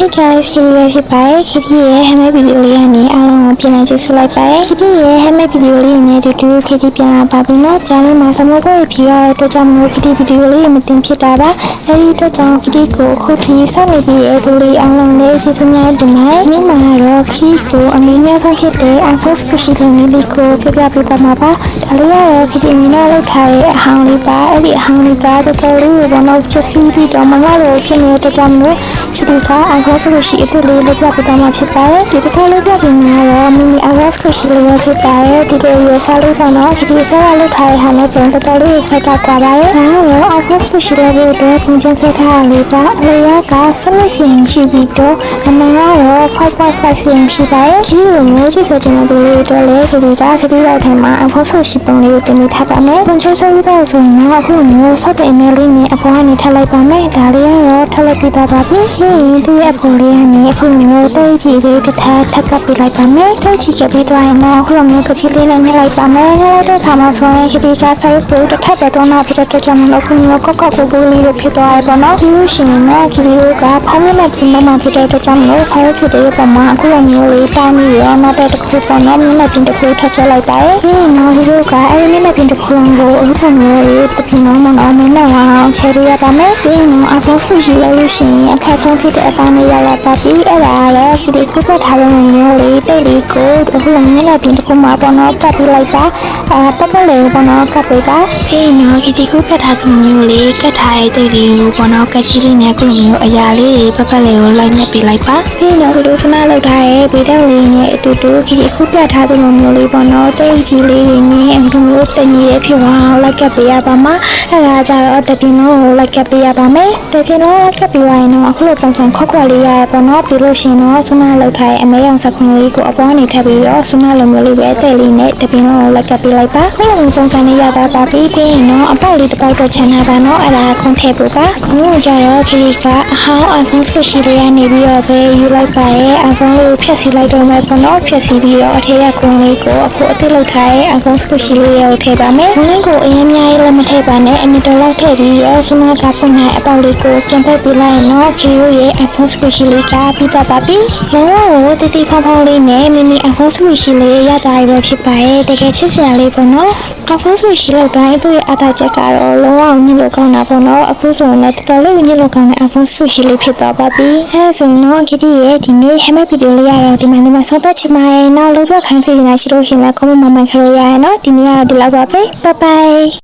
Hey guys ခရီးရဖြစ်ပါတယ်ခရီးရဲ့ handmade video လေးကနေအားလုံးကိုပြန်လည်ကြည့်ဆိုလိုက်ပါတယ်ခရီးရဲ့ handmade video လေးနဲ့တူတူခရီးပြန်လာပါပြီနော်ကြားလေးမှာစမတော့ဖြီရတဲ့အတွက်ကြောင့်မလို့ခရီး video လေးမတင်ဖြစ်တာပါအဲဒီအတွက်ကြောင့်ခရီးကိုအခုထိစောင့်နေပြီးတဲ့သူလေးအားလုံးလေးစီစဉ်များတင်ပါတယ်ဒီမှာတော့ခရီးကိုအမင်းများဆုံးဖြစ်တဲ့ iPhone 60လေးလေးကိုပြပြပေးသွားမှာပါဒါလေးကတော့ခရီးအမင်းနဲ့လောက်ထားတဲ့အဟောင်းလေးပါအဲ့ဒီအဟောင်းလေးကတော်တော်လေးကိုဘောတော့ချက်စီးပြီးတော့မလာတော့ဖြစ်နေတဲ့အတွက်ကြောင့်မလို့ခရီးက iPhone 60အစ်စ်လေးလေးပြပြသွားမှာဖြစ်ပါတယ်ဒီတစ်ခါလေးပြပြမှာတော့မိမိ iPhone 60လေးပဲဖြစ်ပါတယ်ဒီလိုရစားလေးပေါ့နော်ခရီးစားရလောက်ထားတဲ့ဟာနဲ့ကျန်တော်တော်လေးဆက်ကကွာပါတယ်ဒါကတော့ iPhone 60လေးကိုတော့ပုံချဆက်ထားလေးပါအလေးက7စီရင်ရှိပြီးတော့အမှန်ကတော့5.5စီရင်ရှိပါတယ်ခရီးကိုမျိုးချစ်ဆိုချင်တဲ့သူလေးတွေလည်းခရီးကခရီးရောက်ထဲမှာ iPhone 60ပုံလေးကိုတင်ပေးထားပါမယ်ပုံချဆက်ပြီးတော့ဆိုရင်တော့အခုမျိုးဆော့တဲ့ email လေးနဲ့အပေါ်ကနေထပ်လိုက်ပါမယ်ဒါလေးကတော့ထပ်လိုက်ပြီးတော့ပါပြီဟင်းဒီအပေါ်လေးကနေအခုမျိုးတိတ်ကြည့်လေးတစ်ထပ်ထပ်ကပ်ပေးလိုက်ပါမယ်တိတ်ကြည့်ကြပြီးတော့ရင်တော့အခုမျိုးကချီလေးနဲ့ညှလိုက်ပါမယ်ညှလိုက်တဲ့အခါမှာဆိုရင်ခရီးက size ကိုတစ်ထပ်ပဲတော့နောက်ဖြစ်တဲ့ကြောင့်မလို့ခုမျိုးကောက်ကောက်ကိုကိုလေးတွေဖြစ်သွားရပါတော့ဒီလိုရှင်တော့ခရီးကဖောင်းမဲ့ပြင်မှဖြစ်တဲ့ကြောင့်မလို့ size ဖြစ်တဲ့ပုံမှာအခုမျိုးလေးတားမိရောနောက်တဲ့တစ်ခုပေါ့နော်မျက်နှာပြင်တစ်ခုထပ်ဆွဲလိုက်ပါရဲ့ဒီနော်ဒီလိုကအဲ့ဒီမျက်နှာပြင်တစ်ခုလုံးကိုအခုမျိုးလေးတပင်းလုံးမနော်မနဲ့ဝ အောင်ချဲရရပါမယ်ဒီနော် iPhone ရှိရလို့ရှိရင်အခက်အခဲဖြစ်တဲ့အပိုင်းလေးရလာပါပြီအဲ့ဒါလည်းဒီခုပြထားတဲ့မျိုးလေးတိတ်လေးကိုအခုမျက်နှာပြင်တစ်ခုမှာပေါ့နော်ကပ်ပြီးလိုက်ပါအာပတ်ပတ်လေးပေါ့နော်ကပ်ပေးပါဒီနော်ဒီခုပြထားတဲ့မျိုးလေးကတ်ထားတဲ့တိတ်လေးကိုပေါ့နော်ကတ်ချီလေးနဲ့အခုမျိုးအရာလေးတွေပတ်ပတ်လေးကိုလိုက်ညက်ပေးလိုက်ပါဒီနော်ဒီလိုစနာလောက်ထားတဲ့ဗီဒီယိုလေးနဲ့အတူတူဒီခုပြထားတဲ့မျိုးလေးပေါ့နော်တိတ်ကြီးလေးတွေနဲ့အခုမျိုးတညီရဲ့ဖြစ်သွားအောင်လိုက်ကပ်ပေးရပါမှာအဲ့ဒါကြတော့တပင်းလုံးကိုလိုက်ကပ်ပေးရပါမယ်တပင်းလုံးလိုက်ကပ်ပေးရင်တော့အခုလိုပုံစံခွက်ခွက်လေးရရပေါ့နော်ပြီးလို့ရှိရင်တော့စနာလောက်ထားတဲ့အမဲရောင်စခွန်လေးကိုအပေါ်ကနေထပ်ပြီးတော့စနာလိုမျိုးလေးပဲတဲ့လေးနဲ့တပင်းလုံးကိုလိုက်ကပ်ပေးလိုက်ပါခုလိုပုံစံလေးရတာပါပြီးပြီးရင်တော့အပေါက်လေးတစ်ပေါက်တော့ချန်ထားပါတော့အဲ့ဒါခွန်ထည့်ဖို့ကခွန်ကိုကြတော့ခရီးကအဟောင်း iPhone 60လေးကနေပြီးတော့ပဲယူလိုက်ပါရဲ့ iPhone လေးကိုဖြတ်စီလိုက်တော့မယ်ပေါ့နော်ဖြတ်စီပြီးတော့အထက်ကခွန်လေးကိုအခုအသစ်လောက်ထားရဲ့ iPhone 60လေးကိုထည့်ပါမယ်ခွန်လေးကိုအရင်အများကြီးလည်းမထည့်ပါနဲ့အနည်းတော့လောက်ထည့်ပြီးတော့စနာကဖွင့်နိုင်အပေါက်လေးကိုပြန်ဖက်ပေးလိုက်ရင်တော့ခရီးရဲ့ iPhone 60လေးကပြီးတော့ပါပြီလောကတတိဖောင်းဖောင်းလေးနဲ့မိမိ iPhone 60လေးရတာပဲဖြစ်ပါရဲ့တကယ်ချစ်စရာလေးပေါ့နော် iPhone 60လောက်တိုင်းသူ့ရဲ့အသာချက်ကတော့လုံးဝညစ်လို့ကောင်းတာပေါ့နော်အခုဆိုရင်လည်းတော်တော်လေးညစ်လို့ကောင်းတဲ့ iPhone 60လေးဖြစ်သွားပါပြီအဲဒါဆိုရင်တော့ခရီးရဲ့ဒီနေ့ hammer video လေးရတော့ဒီမှာနေမှာဆုံးသက်ချင်ပါရဲ့နောက်လို့ပြခိုင်းစီနေတာရှိလို့ရှင်လည်း comment မှာမှန်ခလို့ရရဲ့နော်ဒီနေ့ကတော့ဒီလောက်ပါပဲ bye bye